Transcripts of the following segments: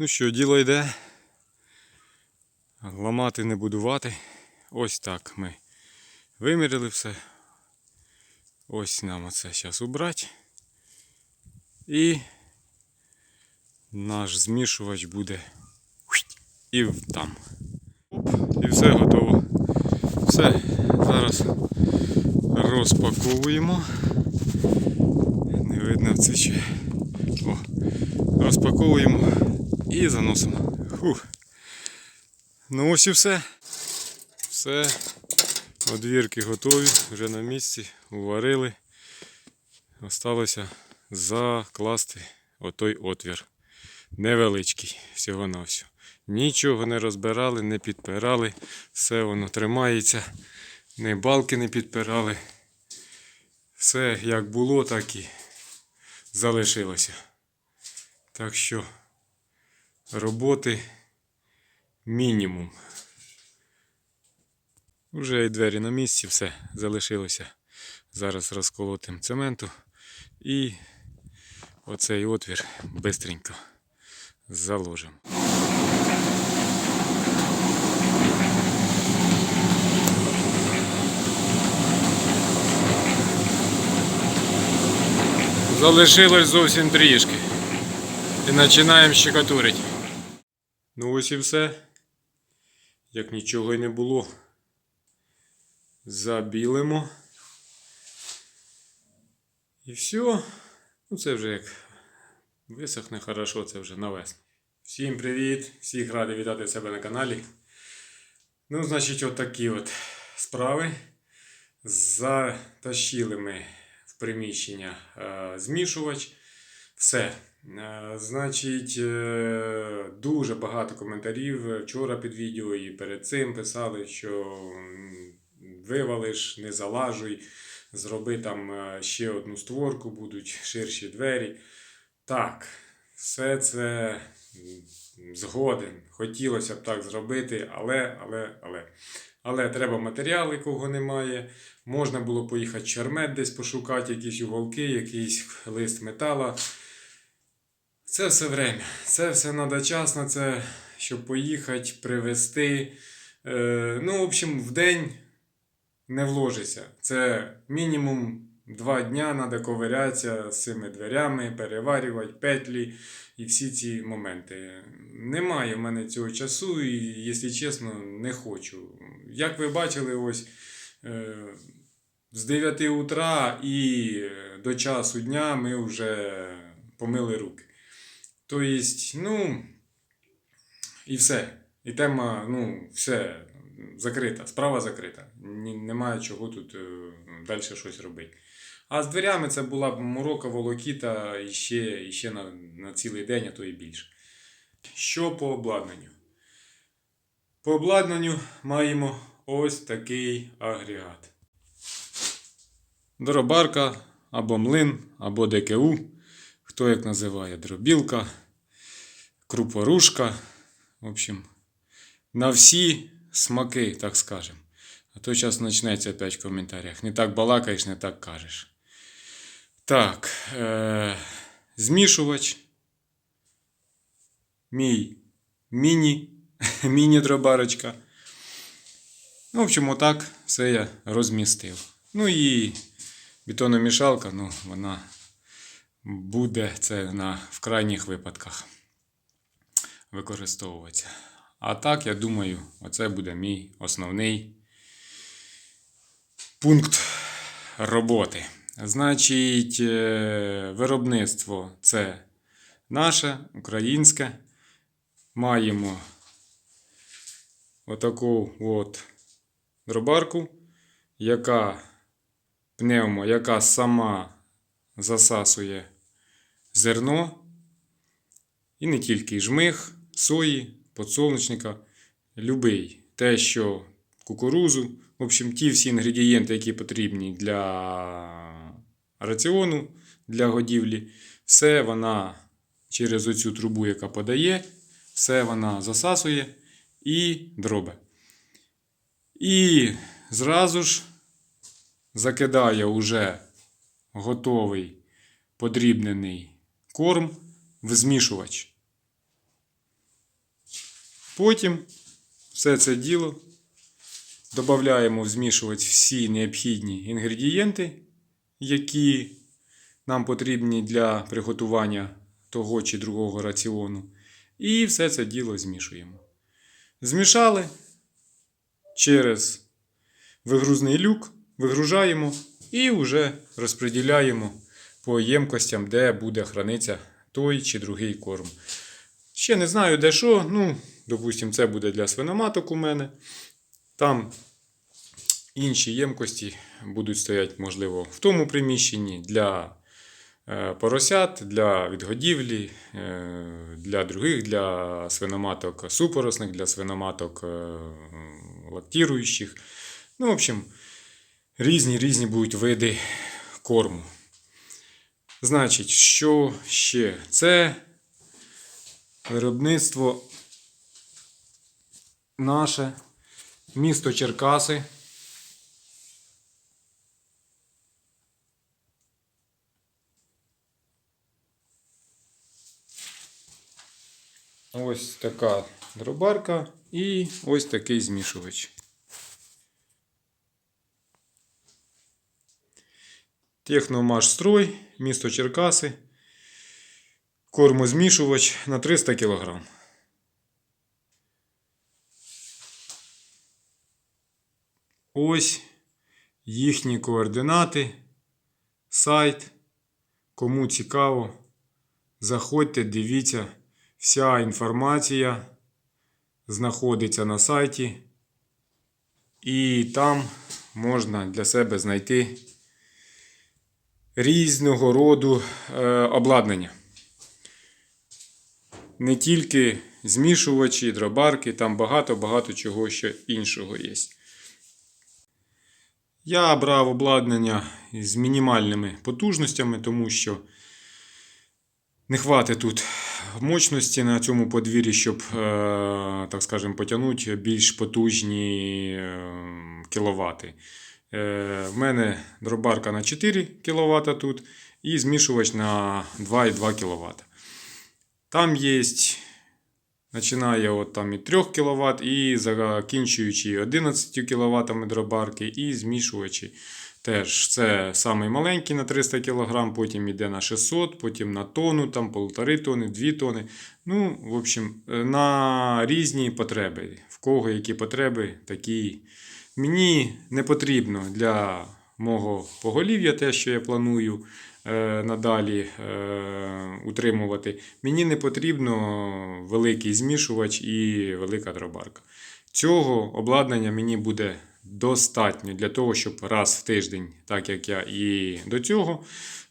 Ну що, діло йде. Ламати не будувати. Ось так ми виміряли все. Ось нам оце зараз убрати. І наш змішувач буде і там. Оп, і все готово. Все, зараз розпаковуємо. Не видно вцвічує. О, розпаковуємо і заносимо. Фух. Ну ось і все. Все. Одвірки готові, вже на місці, уварили. Осталося закласти отой отвір. Невеличкий, всього на все. Нічого не розбирали, не підпирали. Все воно тримається. Ні балки не підпирали. Все як було, так і залишилося. Так що роботи мінімум. Вже і двері на місці, все залишилося. Зараз розколотим цементу і оцей отвір бистренько заложимо. Залишилось зовсім трішки. І починаємо щекотурити. Ну ось і все. Як нічого й не було. Забілимо. І все. Ну це вже як висохне хорошо, це вже навесне. Всім привіт! Всіх радий вітати себе на каналі. Ну, значить, от от справи. Затащили ми в приміщення е, змішувач. Все. Е, Значить, е, дуже багато коментарів вчора під відео і перед цим писали, що вивалиш, не залажуй, зроби там е, ще одну створку, будуть ширші двері. Так, все це згоден. Хотілося б так зробити, але, але, але. Але треба матеріал, якого немає. Можна було поїхати Чермет десь пошукати якісь уголки, якийсь лист метала. Це все время. Це все треба час на це, щоб поїхати, привезти. Е, ну, в общем, в день не вложиться. Це мінімум два дня треба ковирятися з цими дверями, переварювати петлі і всі ці моменти. Немає в мене цього часу і, якщо чесно, не хочу. Як ви бачили, ось е, з 9 утра і до часу дня ми вже помили руки. Тобто, ну, і все. І тема, ну, все, закрита, справа закрита. Немає чого тут далі щось робити. А з дверями це була б морока, волокіта і ще, на, на цілий день, а то і більше. Що по обладнанню? По обладнанню маємо ось такий агрегат. Дробарка або млин, або ДКУ. Хто як називає дробілка, крупорушка. В общем, на всі смаки, так скажем. А то зараз почнеться опять в коментарях. Не так балакаєш, не так кажеш. Так, е- змішувач. Мій міні, міні-дробарочка. Ну, в общем, отак все я розмістив. Ну і бетономішалка, ну, вона буде це на, в крайніх випадках використовуватися. А так, я думаю, оце буде мій основний пункт роботи. Значить, е, виробництво це наше, українське. Маємо отаку от дробарку, яка пневмо, яка сама засасує зерно. І не тільки жмих, сої, подсолнечника, любий. Те, що кукурузу. В общем, ті всі інгредієнти, які потрібні для раціону, для годівлі, все вона через оцю трубу, яка подає, все вона засасує і дробе. І зразу ж закидає уже готовий подрібнений корм в змішувач. Потім все це діло додаємо в змішувач всі необхідні інгредієнти, які нам потрібні для приготування того чи другого раціону. І все це діло змішуємо. Змішали через вигрузний люк, вигружаємо і вже розподіляємо по ємкостям, де буде хранитися той чи другий корм. Ще не знаю, де що. Ну, допустимо, це буде для свиноматок у мене. Там інші ємкості будуть стояти, можливо, в тому приміщенні для е, поросят, для відгодівлі, е, для других, для свиноматок супоросних, для свиноматок е, лактіруючих. Ну, в общем, різні різні будуть види корму. Значить, що ще? Це виробництво наше місто Черкаси. Ось така дробарка і ось такий змішувач. Техномаш строй, місто Черкаси. Кормозмішувач на 300 кг. Ось їхні координати, сайт. Кому цікаво, заходьте, дивіться. Вся інформація знаходиться на сайті. І там можна для себе знайти різного роду е, обладнання. Не тільки змішувачі, дробарки, там багато-багато чого ще іншого є. Я брав обладнання з мінімальними потужностями, тому що не хватить тут мощності на цьому подвір'ї, щоб, е, так скажемо, потягнути більш потужні е, кіловати. Е, В мене дробарка на 4 кВт тут і змішувач на 2,2 кВт. Там є, починає от там і 3 кВт і закінчуючи 11 кВт дробарки і змішувачі. Теж це самий маленький на 300 кг, потім йде на 600, потім на тонну, там 1,5 тонни, 2 тонни. Ну, в общем, на різні потреби. В кого які потреби, такі. Мені не потрібно для мого поголів'я, те, що я планую е, надалі е, утримувати. Мені не потрібно великий змішувач і велика дробарка. Цього обладнання мені буде достатньо для того, щоб раз в тиждень, так як я і до цього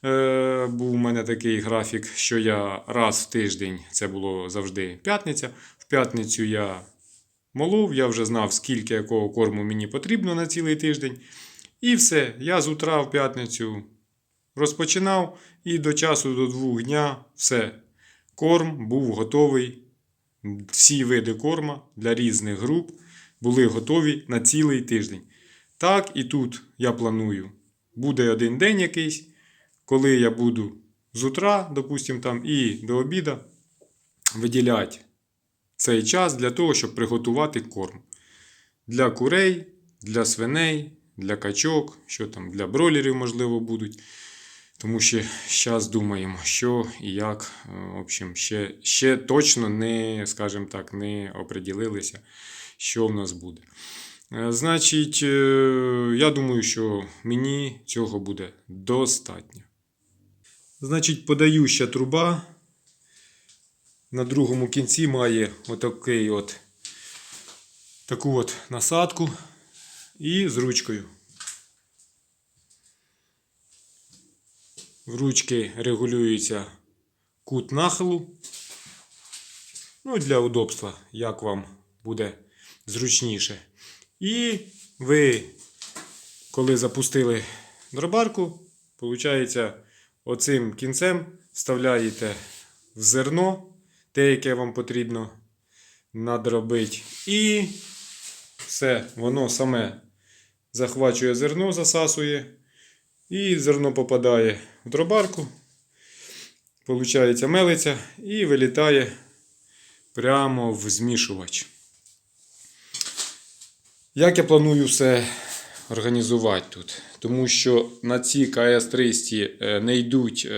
е, був у мене такий графік, що я раз в тиждень, це було завжди п'ятниця. В п'ятницю я молов, я вже знав, скільки якого корму мені потрібно на цілий тиждень. І все, я з утра в п'ятницю розпочинав, і до часу до двох дня все. Корм був готовий. Всі види корма для різних груп були готові на цілий тиждень. Так, і тут я планую. Буде один день якийсь, коли я буду з утра, допустимо, там, і до обіда виділяти цей час для того, щоб приготувати корм. Для курей, для свиней, для качок, що там для бройлерів, можливо, будуть. Тому що зараз думаємо, що і як. Е, В общем, ще, ще точно не, скажімо так, не оприділилися, що в нас буде. Е, Значить, е, я думаю, що мені цього буде достатньо. Значить, подающа труба на другому кінці має отакий от, таку от насадку і з ручкою. В ручки регулюється кут нахилу. Ну, для удобства, як вам буде зручніше. І ви, коли запустили дробарку, виходить, оцим кінцем вставляєте в зерно, те, яке вам потрібно надробити. І все, воно саме захвачує зерно, засасує. І зерно попадає в дробарку. Получається мелиця і вилітає прямо в змішувач. Як я планую все організувати тут? Тому що на ці КС-300 е, не йдуть е,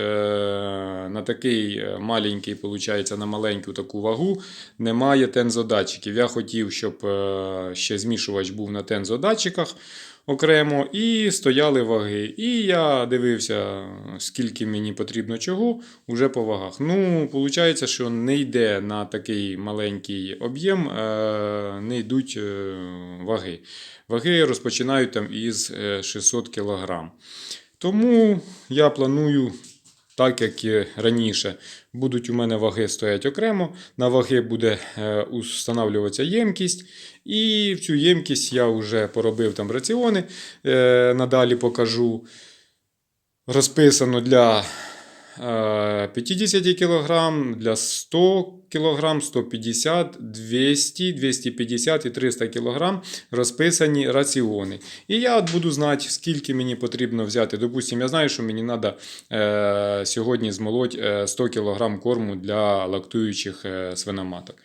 на такий е, маленький, виходить, на маленьку таку вагу, немає тензодатчиків. Я хотів, щоб ще змішувач був на тензодатчиках окремо, і стояли ваги. І я дивився, скільки мені потрібно чого, уже по вагах. Ну, виходить, що не йде на такий маленький об'єм, е, не йдуть е, ваги. Ваги розпочинають там із е, 600 кг. Тому я планую, так як і раніше, будуть у мене ваги стоять окремо. На ваги буде встановлюватися ємкість. І в цю ємкість я вже поробив там раціони. Е, надалі покажу. Розписано для е, 50 кг, для 100 кг, 150, 200, 250 і 300 кг розписані раціони. І я от буду знати, скільки мені потрібно взяти. Допустимо, я знаю, що мені треба е, сьогодні змолоть е, 100 кг корму для лактуючих е, свиноматок.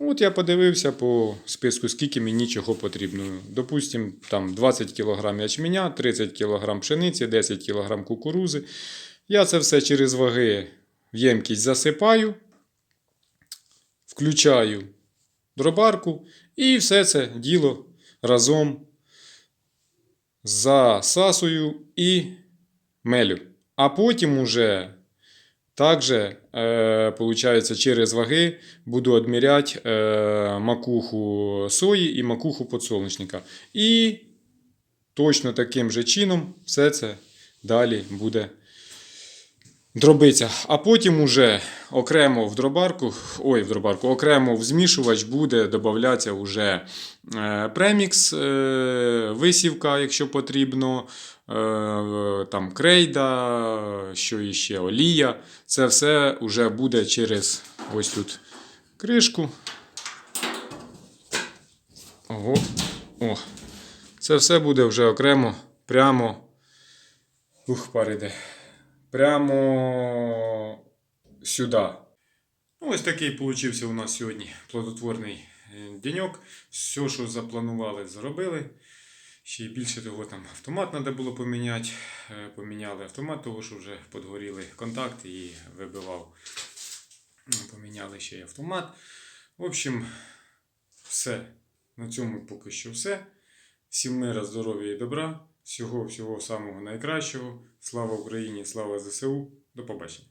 От я подивився по списку, скільки мені чого потрібно. Допустим, там 20 кг ячменя, 30 кг пшениці, 10 кг кукурузи. Я це все через ваги в ємкість засипаю, включаю дробарку і все це діло разом засасую і мелю. А потім уже также, е, через ваги буду відміряти е, макуху сої і макуху подсолнечника. І точно таким же чином все це далі буде дробиться. А потім уже окремо в дробарку, ой, в дробарку, окремо в змішувач буде додатися вже е, премікс, е, висівка, якщо потрібно, е, там крейда, що іще, олія. Це все вже буде через ось тут кришку. Ого. О. Це все буде вже окремо, прямо. Ух, пар іде. Прямо сюди. Ну, ось такий получився у нас сьогодні плодотворний е, деньок. Все, що запланували, зробили. Ще більше того, там автомат треба було поміняти. Е, Поміняли автомат, того, що вже подгоріли контакти і вибивав. Ну, Поміняли ще й автомат. В общем, все. На цьому поки що все. Всім мира, здоров'я і добра. Всього всього самого найкращого. Слава Україні, слава ЗСУ. До побачення.